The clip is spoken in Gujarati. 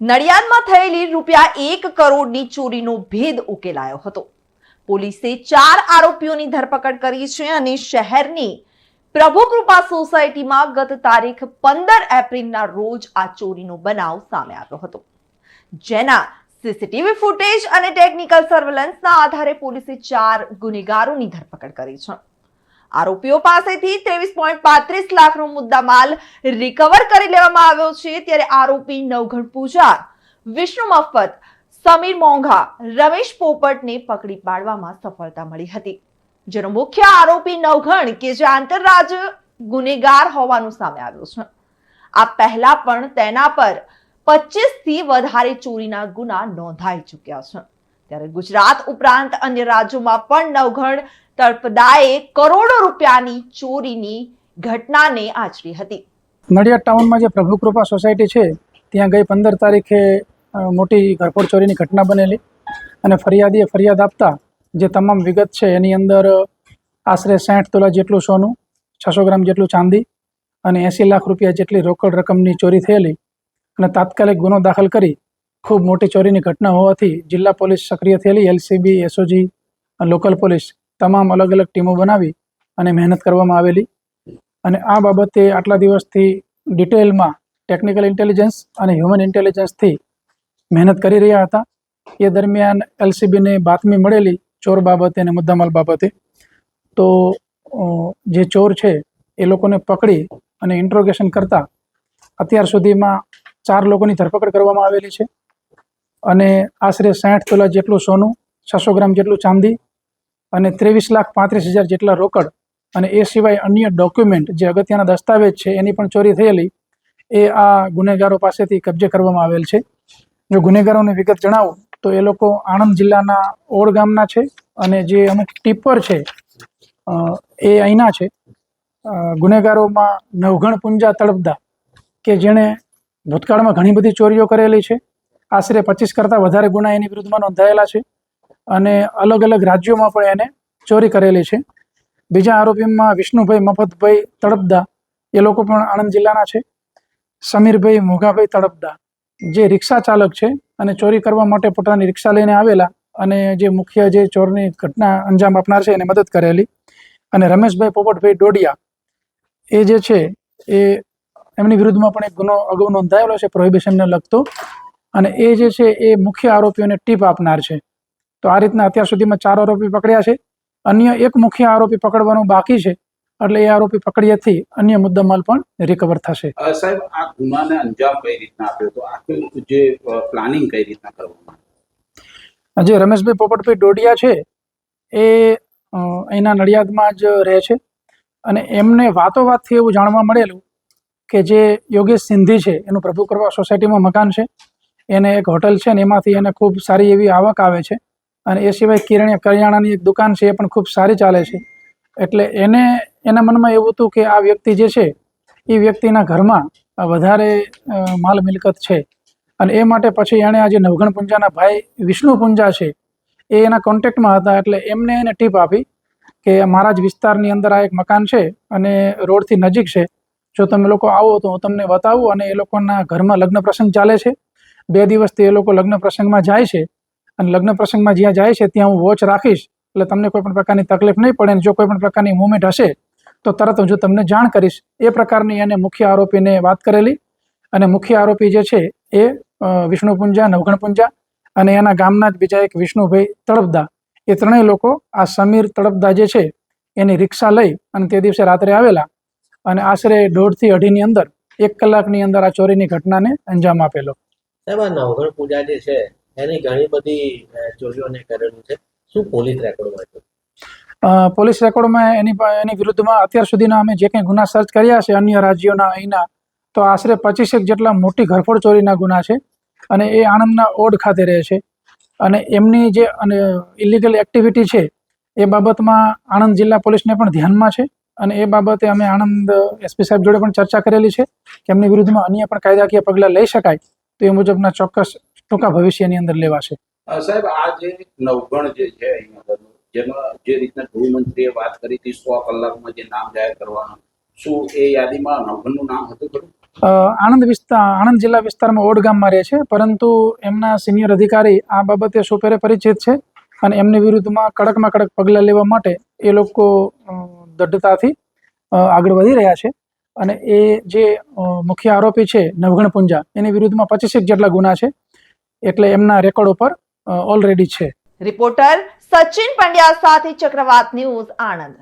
નડિયાદમાં થયેલી રૂપિયા એક કરોડની ચોરીનો ભેદ ઉકેલાયો હતો. પોલીસે ચાર આરોપીઓની ધરપકડ કરી છે અને શહેરની પ્રભુકૃપા સોસાયટીમાં ગત તારીખ પંદર એપ્રિલના રોજ આ ચોરીનો બનાવ સામે આવ્યો હતો. જેના સીસીટીવી ફૂટેજ અને ટેકનિકલ સર્વેલન્સના આધારે પોલીસે ચાર ગુનેગારોની ધરપકડ કરી છે. આરોપીઓ પાસેથી ત્રેવીસ પોઈન્ટ પાંત્રીસ લાખનો મુદ્દામાલ રિકવર કરી લેવામાં આવ્યો છે ત્યારે આરોપી નવઘણ પૂજાર, વિષ્ણુ મફત, સમીર મોંઘા, રમેશ પોપટને પકડી પાડવામાં સફળતા મળી હતી. જેનો મુખ્ય આરોપી નવઘણ કે જે આંતરરાજ્ય ગુનેગાર હોવાનું સામે આવ્યું છે. આ પહેલા પણ તેના પર પચીસથી વધારે ચોરીના ગુના નોંધાઈ ચૂક્યા છે. ત્યારે ગુજરાત ઉપરાંત અન્ય રાજ્યોમાં પણ નવઘણ તળપદાએ કરોડો રૂપિયાની ચોરીની ઘટનાને આચરી હતી. નડિયાદ ટાઉનમાં જે પ્રભુ કૃપા સોસાયટી છે, ત્યાં ગઈ પંદર તારીખે મોટી ઘરફોડ ચોરીની ઘટના બનેલી અને ફરિયાદીએ ફરિયાદ આપતા જે તમામ વિગત છે, એની અંદર આશરે સાઠ તોલા જેટલું સોનું, છસો ગ્રામ જેટલું ચાંદી અને એંસી લાખ રૂપિયા જેટલી રોકડ રકમની ચોરી થયેલી અને તાત્કાલિક ગુનો દાખલ કરી ખૂબ મોટી ચોરીની ઘટના હોવાથી જિલ્લા પોલીસ સક્રિય થયેલી, એલસીબી, એસઓજી લોકલ પોલીસ તમામ અલગ અલગ ટીમો બનાવી અને મહેનત કરવામાં આવેલી. અને આ બાબતે આટલા દિવસથી ડિટેલમાં ટેકનિકલ ઇન્ટેલિજન્સ અને હ્યુમન ઇન્ટેલિજન્સથી મહેનત કરી રહ્યા હતા. એ દરમિયાન એલસીબીને બાતમી મળેલી ચોર બાબતે અને મુદ્દામાલ બાબતે. તો જે ચોર છે એ લોકોને પકડી અને ઇન્ટ્રોગેશન કરતા અત્યાર સુધીમાં ચાર લોકોની ધરપકડ કરવામાં આવેલી છે. અને આશરે સાઠ તોલા જેટલું સોનું, છસો ગ્રામ જેટલું ચાંદી અને ત્રેવીસ લાખ પાંત્રીસ હજાર જેટલા રોકડ અને એ સિવાય અન્ય ડોક્યુમેન્ટ જે અગત્યના દસ્તાવેજ છે એની પણ ચોરી થયેલી, એ આ ગુનેગારો પાસેથી કબજે કરવામાં આવેલ છે. જો ગુનેગારોની વિગત જણાવું, તો એ લોકો આણંદ જિલ્લાના ઓળ ગામના છે અને જે અમુક ટીપર છે એ અહીંના છે. ગુનેગારોમાં નવઘણ પુંજા તળપદા કે જેણે ભૂતકાળમાં ઘણી બધી ચોરીઓ કરેલી છે. આશરે પચીસ કરતાં વધારે ગુના એની વિરુદ્ધમાં નોંધાયેલા છે. અને અલગ અલગ રાજ્યોમાં પણ એને ચોરી કરેલી છે. બીજા આરોપીમાં વિષ્ણુભાઈ મફતભાઈ તડપદા, એ લોકો પણ આણંદ જિલ્લાના છે. સમીરભાઈ મોઘાભાઈ તડપદા, જે રિક્ષા ચાલક છે અને ચોરી કરવા માટે પોતાની રિક્ષા લઈને આવેલા અને જે મુખ્ય જે ચોરની ઘટના અંજામ આપનાર છે એને મદદ કરેલી. અને રમેશભાઈ પોપટભાઈ ડોડિયા, એ જે છે એ એમની વિરુદ્ધમાં પણ એક ગુનો અગાઉ નોંધાયેલો છે પ્રોહિબિશનને લગતો. અને એ જે છે એ મુખ્ય આરોપીઓને ટીપ આપનાર છે. તો આ રીતના અત્યાર સુધીમાં ચાર આરોપી પકડ્યા છે. અન્ય એક મુખ્ય આરોપી પકડવાનું બાકી છે. એટલે એ આરોપી પકડ્યાથી અન્ય મુદ્દામાલ પણ રિકવર થશે. સાહેબ આ ગુનાને અંજામ કઈ રીતના આપ્યો તો આખું જે પ્લાનિંગ કઈ રીતના કરવામાં જે રમેશભાઈ પોપટભાઈ ડોડિયા છે એ અહીંના નડિયાદમાં જ રહે છે. અને એમને વાતો વાતથી એવું જાણવા મળેલું કે જે યોગેશ સિંધી છે એનું પ્રભુ કરવા સોસાયટીમાં મકાન છે. એને એક હોટલ છે ને એમાંથી એને ખૂબ સારી એવી આવક આવે છે. અને એ સિવાય કિરણ્યા કરિયાણાની એક દુકાન છે એ પણ ખૂબ સારી ચાલે છે. એટલે એને, એના મનમાં એવું હતું કે આ વ્યક્તિ જે છે, એ વ્યક્તિના ઘરમાં વધારે માલ મિલકત છે. અને એ માટે પછી એણે આજે નવઘણ પુંજાના ભાઈ વિષ્ણુ પુંજા છે, એ એના કોન્ટેક્ટમાં હતા એટલે એમને એને ટીપ આપી કે મારા જ વિસ્તારની અંદર આ એક મકાન છે અને રોડથી નજીક છે. જો તમે લોકો આવો તો હું તમને બતાવું અને એ લોકોના ઘરમાં લગ્ન પ્રસંગ ચાલે છે. બે દિવસથી એ લોકો લગ્ન પ્રસંગમાં જાય છે. અને લગ્ન પ્રસંગમાં જ્યાં જાય છે, ત્યાં હું વોચ રાખીશ. એટલે તમને કોઈ પણ પ્રકારની તકલીફ નહીં પડે અને જો કોઈ પણ પ્રકારની મુવમેન્ટ હશે, તો તરત હું તમને જાણ કરીશ. એ પ્રકારની એને મુખ્ય આરોપીને વાત કરેલી. અને મુખ્ય આરોપી જે છે, એ વિષ્ણુપુંજા વિષ્ણુ પુંજા નવઘણ પુંજા અને એના ગામના જ બીજા એક વિષ્ણુભાઈ તળપદા. એ ત્રણેય લોકો આ સમીર તળપદા જે છે, એની રિક્ષા લઈ અને તે દિવસે રાત્રે આવેલા. અને આશરે દોઢથી અઢીની અંદર, એક કલાકની અંદર આ ચોરીની ઘટનાને અંજામ આપેલો. સાહેબ, આ નવઘણ પૂજા જે છે એની ઘણી બધી ચોરીઓને કરેલું છે. શું પોલીસ રેકોર્ડમાં છે? પોલીસ રેકોર્ડમાં એની એની વિરુદ્ધમાં અત્યાર સુધીના અમે જે કંઈ ગુના સર્ચ કર્યા છે, અન્ય રાજ્યોના, અહીંના, તો આશરે પચીસેક જેટલા મોટી ઘરફોડ ચોરીના ગુના છે અને એ આણંદના ઓડ ખાતે રહે છે. અને એમની જે, અને ઇલીગલ એક્ટિવિટી છે, એ બાબતમાં આણંદ જિલ્લા પોલીસને પણ ધ્યાનમાં છે અને એ બાબતે અમે આણંદ એસપી સાહેબ જોડે પણ ચર્ચા કરેલી છે કે એમની વિરુદ્ધમાં અન્ય પણ કાયદાકીય પગલાં લઈ શકાય તો એ મુજબના ચોક્કસ ટૂંકા ભવિષ્યની અંદર લેવાશે? સાહેબ આ જે નવગણ જે છે જેમાં જે રીતના ગૃહમંત્રીએ વાત કરી હતી સો કલાકમાં જે નામ જાહેર કરવાનું શું એ યાદીમાં નવગણનું નામ હતું ખરું? આણંદ વિસ્તાર આણંદ જિલ્લા વિસ્તારમાં ઓડ ગામમાં રહે છે પરંતુ એમના સિનિયર અધિકારી આ બાબતે સુપેરે પરિચિત છે અને એમની વિરુદ્ધમાં કડકમાં કડક પગલાં લેવા માટે એ લોકો દઢતાથી આગળ વધી રહ્યા છે. અને એ જે મુખ્ય આરોપી છે નવગણ પુંજા એની વિરુદ્ધમાં પચીસેક જેટલા ગુના છે. એટલે એમના રેકોર્ડ ઉપર ઓલરેડી છે. રિપોર્ટર સચિન પંડ્યા સાથે ચક્રવાત ન્યૂઝ આણંદ.